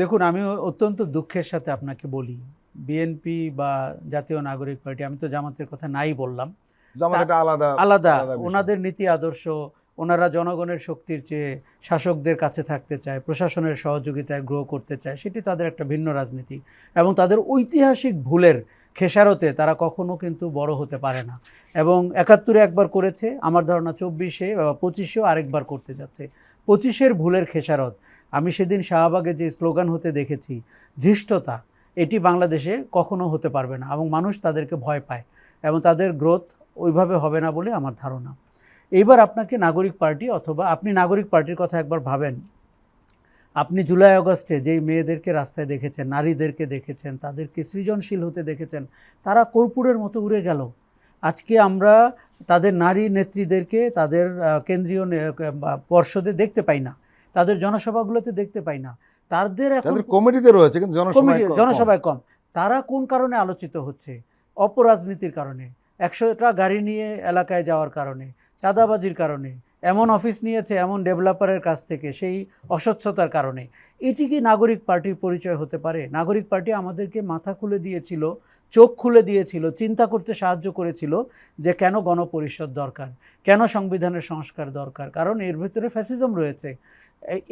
দেখুন আমি অত্যন্ত দুঃখের সাথে আপনাকে বলি বিএনপি বা জাতীয় নাগরিক পার্টি আমি তো জামাতের কথা নাই বললাম। আলাদা আলাদা ওনাদের নীতি আদর্শ ওনারা জনগণের শক্তির চেয়ে শাসকদের কাছে থাকতে চায় প্রশাসনের সহযোগিতায় গ্রো করতে চায় সেটি তাদের একটা ভিন্ন রাজনীতি। এবং তাদের ঐতিহাসিক ভুলের খেসারতে তারা কখনো কিন্তু বড় হতে পারে না। এবং একাত্তরে একবার করেছে, আমার ধারণা চব্বিশে পঁচিশেও আরেকবার করতে যাচ্ছে। পঁচিশের ভুলের খেসারত। আমি সেদিন শাহবাগে যে স্লোগান হতে দেখেছি, ধৃষ্টতা, এটি বাংলাদেশে কখনো হতে পারবে না এবং মানুষ তাদেরকে ভয় পায় এবং তাদের গ্রোথ ওইভাবে হবে না বলে আমার ধারণা। এইবার আপনাকে নাগরিক পার্টি অথবা আপনি নাগরিক পার্টির কথা একবার ভাবেন আপনি জুলাই আগস্টে যেই মেয়েদেরকে রাস্তায় দেখেছেন নারীদেরকে দেখেছেন তাদেরকে সৃজনশীল হতে দেখেছেন তারা কর্পূরের মতো উড়ে গেল। আজকে আমরা তাদের নারী নেত্রীদেরকে তাদের কেন্দ্রীয় পর্ষদে দেখতে পাই না। তাদের জনসভাগুলোতে দেখতে পাই না। তাদের এখন কমিটিতে রয়েছে কিন্তু জনসভায় কম। জনসভায় কম। তারা কোন কারণে আলোচিত হচ্ছে? অপরাজনীতির কারণে। একশোটা গাড়ি নিয়ে এলাকায় যাওয়ার কারণে চাঁদাবাজির কারণে। এমন অফিস নিয়েছে, এমন ডেভেলপারের কাছ থেকে সেই অস্বচ্ছতার কারণে। এটি কি নাগরিক পার্টির পরিচয় হতে পারে? নাগরিক পার্টি আমাদেরকে মাথা খুলে দিয়েছিল, চোখ খুলে দিয়েছিল, চিন্তা করতে সাহায্য করেছিল যে কেন গণপরিষদ দরকার, কেন সংবিধানের সংস্কার দরকার, কারণ এর ভিতরে ফ্যাসিজম রয়েছে।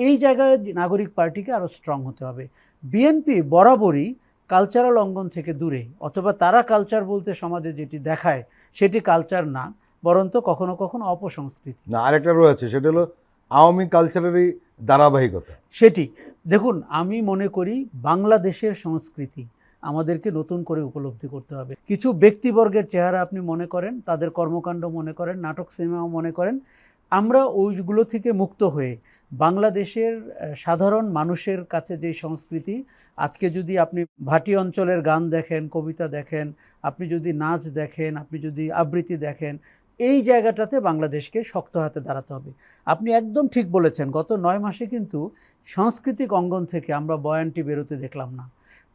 এই জায়গায় নাগরিক পার্টিকে আরও স্ট্রং হতে হবে। বিএনপি বরাবরই কালচারাল অঙ্গন থেকে দূরে, অথবা তারা কালচার বলতে সমাজে যেটি দেখায়, সেটি কালচার না। বরঞ্চ কখনো কখনো অপসংস্কৃতি। না আরেকটা রয়েছে সেটা হলো আওয়ামী কালচারেরই ধারাবাহিকতা। সেটি। দেখুন আমি মনে করি বাংলাদেশের সংস্কৃতি আমাদেরকে নতুন করে উপলব্ধি করতে হবে। কিছু ব্যক্তিবর্গের চেহারা আপনি মনে করেন তাদের কর্মকাণ্ড মনে করেন নাটক সিনেমা মনে করেন। আমরা ওইগুলো থেকে মুক্ত হয়ে বাংলাদেশের সাধারণ মানুষের কাছে যে সংস্কৃতি আজকে যদি আপনি ভাটি অঞ্চলের গান দেখেন কবিতা দেখেন আপনি যদি নাচ দেখেন আপনি যদি আবৃত্তি দেখেন এই জায়গাটাতে বাংলাদেশকে শক্ত হাতে দাঁড়াতে হবে। আপনি একদম ঠিক বলেছেন গত নয় মাসে কিন্তু সাংস্কৃতিক অঙ্গন থেকে আমরা বয়ানটি বেরোতে দেখলাম না।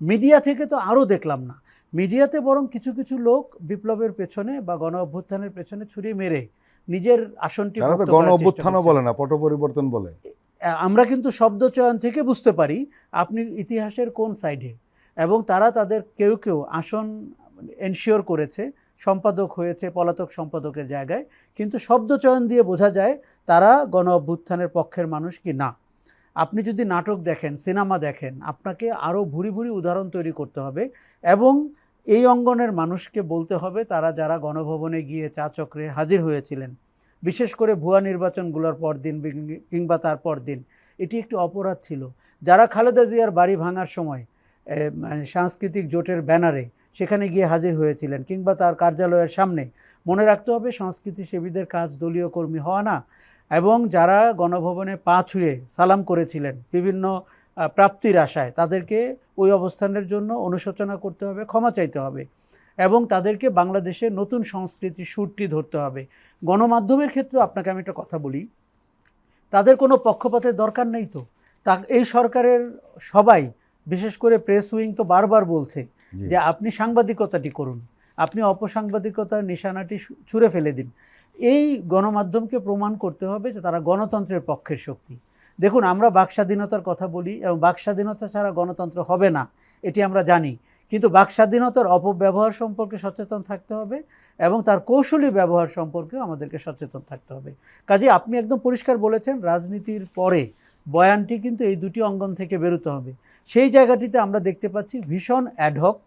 মিডিয়া থেকে তো আরও দেখলাম না। মিডিয়াতে বরং কিছু কিছু লোক বিপ্লবের পেছনে বা গণ অভ্যুত্থানের পেছনে ছুরি মেরে নিজের আসনটি গণ অভ্যুত্থানও বলে না পট পরিবর্তন বলে আমরা কিন্তু শব্দচয়ন থেকে বুঝতে পারি আপনি ইতিহাসের কোন সাইডে। এবং তারা তাদের কেউ কেউ আসন এনশিওর করেছে সম্পাদক হয়েছে, পলাতক সম্পাদকের জায়গায়। কিন্তু শব্দচয়ন দিয়ে বোঝা যায় তারা গণ অভ্যুত্থানের পক্ষের মানুষ কি না। আপনি যদি নাটক দেখেন, সিনেমা দেখেন, আপনাকে আরও ভুরি ভুরি উদাহরণ তৈরি করতে হবে এবং এই অঙ্গনের মানুষকে বলতে হবে তারা যারা গণভবনে গিয়ে চা চক্রে হাজির হয়েছিলেন। বিশেষ করে ভুয়া নির্বাচনগুলোর পর দিন কিংবা তার পর দিন। এটি একটি অপরাধ ছিল। যারা খালেদা জিয়ার বাড়ি ভাঙার সময় মানে সাংস্কৃতিক জোটের ব্যানারে সেখানে গিয়ে হাজির হয়েছিলেন কিংবা তার কার্যালয়ের সামনে মনে রাখতে হবে, সংস্কৃতি সেবীদের কাজ দলীয় কর্মী হওয়া না এবং যারা গণভবনে পা ছুঁয়ে সালাম করেছিলেন বিভিন্ন প্রাপ্তির আশায়, তাদেরকে ওই অবস্থানের জন্য অনুশোচনা করতে হবে, ক্ষমা চাইতে হবে এবং তাদেরকে বাংলাদেশের নতুন সংস্কৃতি সুরটি ধরতে হবে গণমাধ্যমের ক্ষেত্রে আপনাকে আমি একটা কথা বলি, তাদের কোনো পক্ষপাতের দরকার নেই তো তা, এই সরকারের সবাই, বিশেষ করে প্রেস উইং তো বারবার বলছে। যে আপনি সাংবাদিকতাটি করুন, আপনি অপসাংবাদিকতার নিশানাটি ছুঁড়ে ফেলে দিন। এই গণমাধ্যমকে প্রমাণ করতে হবে যে তারা গণতন্ত্রের পক্ষের শক্তি। দেখুন, আমরা বাকস্বাধীনতার কথা বলি এবং বাকস্বাধীনতা ছাড়া গণতন্ত্র হবে না, এটি আমরা জানি। কিন্তু বাকস্বাধীনতার অপব্যবহার সম্পর্কে সচেতন থাকতে হবে এবং তার কৌশলী ব্যবহার সম্পর্কেও আমাদেরকে সচেতন থাকতে হবে। কাজে আপনি একদম পরিষ্কার বলেছেন, রাজনীতির পরে বয়ানটি কিন্তু এই দুটি অঙ্গন থেকে বেরোতে হবে। সেই জায়গাটিতে আমরা দেখতে পাচ্ছি ভীষণ অ্যাডহক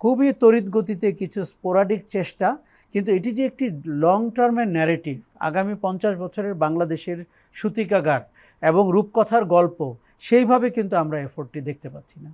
খুবই তড়িৎ গতিতে কিছু স্পোরাডিক চেষ্টা, কিন্তু এটি যে একটি লং টার্মের ন্যারেটিভ আগামী পঞ্চাশ বছরের বাংলাদেশের সূতিকাগার এবং রূপকথার গল্প, সেইভাবে কিন্তু আমরা এফোর্টটি দেখতে পাচ্ছি না।